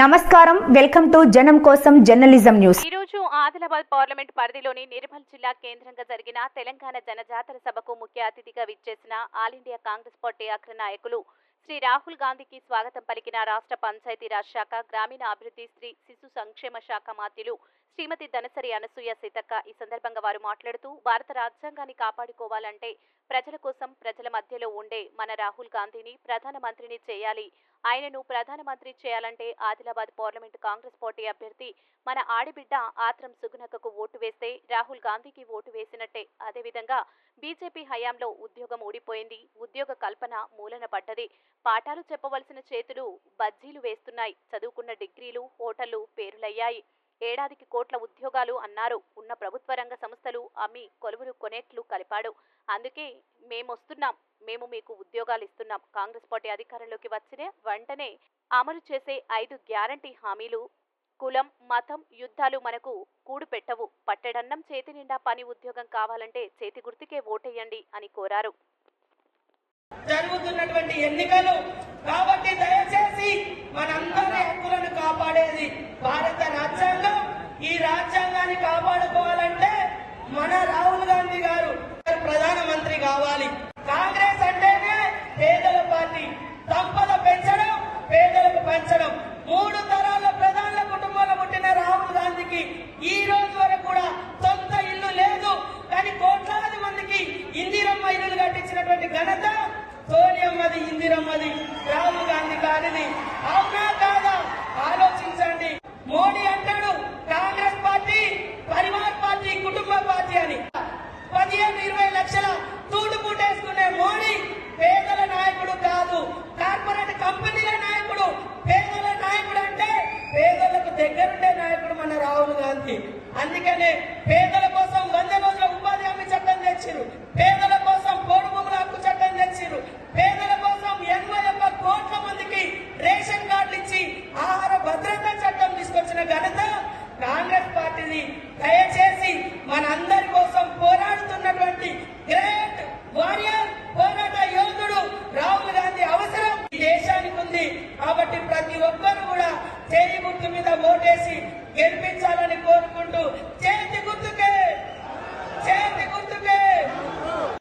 నమస్కారం. Welcome to జనం కోసం జర్నలిజం న్యూస్. ఈ రోజు ఆదిలాబాద్ పార్లమెంట్ పరిధిలోని నిర్మల్ జిల్లా కేంద్రంగా జరిగిన తెలంగాణ జనజాతర సభకు ముఖ్య అతిథిగా విచ్చేసిన ఆల్ ఇండియా కాంగ్రెస్ పార్టీ అగ్ర నాయకులు శ్రీ రాహుల్ గాంధీకి స్వాగతం పలికిన రాష్ట్ర పంచాయతీరాజ్ శాఖ గ్రామీణ అభివృద్ధి స్త్రీ శిశు సంక్షేమ శాఖ మాత్యులు శ్రీమతి ధనసరి అనసూయ సీతక్క ఈ సందర్భంగా వారు మాట్లాడుతూ భారత రాజ్యాంగాన్ని కాపాడుకోవాలంటే ప్రజల కోసం ప్రజల మధ్యలో ఉండే మన రాహుల్ గాంధీని ప్రధానమంత్రిని చేయాలి. ఆయనను ప్రధానమంత్రి చేయాలంటే ఆదిలాబాద్ పార్లమెంటు కాంగ్రెస్ పార్టీ అభ్యర్థి మన ఆడిబిడ్డ ఆత్రం సుగునకకు ఓటు వేస్తే రాహుల్ గాంధీకి ఓటు వేసినట్టే. అదేవిధంగా బీజేపీ హయాంలో ఉద్యోగం ఊడిపోయింది. ఉద్యోగ కల్పన మూలన పడ్డది. పాఠాలు చెప్పవలసిన చేతులు బజ్జీలు వేస్తున్నాయి. చదువుకున్న డిగ్రీలు హోటళ్ళు పేరులయ్యాయి. ఏడాదికి కోట్ల ఉద్యోగాలు అన్నారు. ఉన్న ప్రభుత్వ రంగ సంస్థలు అమ్మి కొలువులు కొనేట్లు కలిపాడు. అందుకే మేమొస్తున్నాం. మేము మీకు ఉద్యోగాలు ఇస్తున్నాం. కాంగ్రెస్ పార్టీ అధికారంలోకి వచ్చిన వెంటనే అమలు చేసే ఐదు గ్యారంటీ హామీలు కులం మతం యుద్ధాలు మనకు కూడు పెట్టవు. పట్టెడన్నం చేతి నిండా పని ఉద్యోగం కావాలంటే చేతి గుర్తుకే ఓటేయండి అని కోరారు. జరుగుతున్నటువంటి ఎన్నికలు కాబట్టి దయచేసి మన హక్కులను కాపాడేది భారత రాజ్యాంగం ఈ రాజ్యాంగాన్ని కాపాడుకోవాలంటే మన రాహుల్ గాంధీ గారు ప్రధానమంత్రి కావాలి కాంగ్రెస్ అంటేనే పేదల పార్టీ సంపద పెంచడం పేదలకు పంచడం మూడు తరాల ప్రధాన కుటుంబంలో పుట్టిన రాహుల్ గాంధీకి ఈ రోజు వరకు కూడా సొంత ఇల్లు లేదు కానీ కోట్లాది మందికి ఇందిరమ్మ ఇల్లులు కట్టించినటువంటి ఘనత సోనియమ్మది ఇందిరమ్మది రాహుల్ గాంధీ కానిది అవునా కాదా? ఆలోచించండి. మోడీ అంటాడు కాంగ్రెస్ పార్టీ పరివార్ పార్టీ కుటుంబ పార్టీ అని. పదిహేను ఇరవై లక్షల తూడు పుట్టేసుకునే మోడీ పేదల నాయకుడు కాదు. కార్పొరేట్ కంపెనీల నాయకుడు పేదల నాయకుడు అంటే పేదలకు దగ్గరుండే నాయకుడు మన రాహుల్ గాంధీ. అందుకనే పేదల కోసం వంద రోజుల ఉపాధి హామీ చట్టం తెచ్చిరు కాంగ్రెస్ దయచేసి మనందరి కోసం పోరాడుతున్నటువంటి గ్రేట్ వారియర్ పోరాట యోధుడు రాహుల్ గాంధీ అవసరం. ఈ దేశానికి ఉంది కాబట్టి ప్రతి ఒక్కరు కూడా చేయి గుర్తు మీద ఓటేసి గెలిపించాలని కోరుకుంటూ